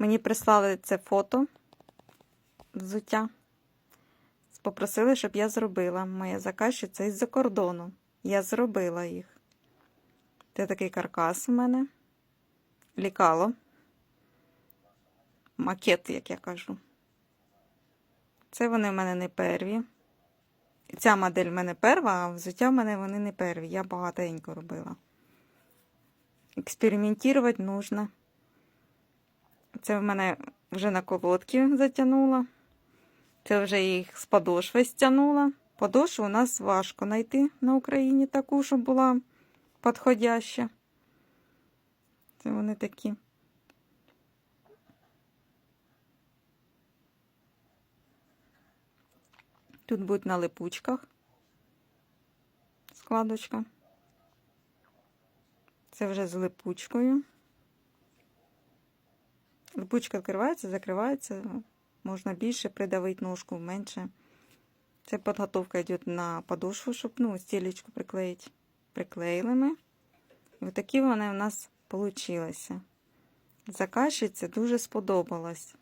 Мені прислали це фото взуття. Попросили, щоб я зробила. Моя заказчиця із-за кордону. Я зробила їх. Це такий каркас у мене. Лікало. Макет, як я кажу. Це вони в мене не перві. Ця модель в мене перва, а взуття в мене вони не перві. Я багатенько робила. Експериментувати нужно. Це в мене вже на колодки затягнула. Це вже їх з подошви стягнула. Подошву у нас важко знайти на Україні таку, щоб була підходяща. Це вони такі. Тут будуть на липучках складочка. Це вже з липучкою. Липучка відкривається, закривається. Можна більше придавити ножку, менше. Це підготовка йде на подошву, щоб ну, стілечку приклеїти. Приклеїли ми. І отакі вони у нас вийшли. Заказчиці дуже сподобалось.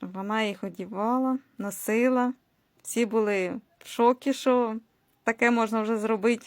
Вона їх одівала, носила. Всі були в шокі, що таке можна вже зробити.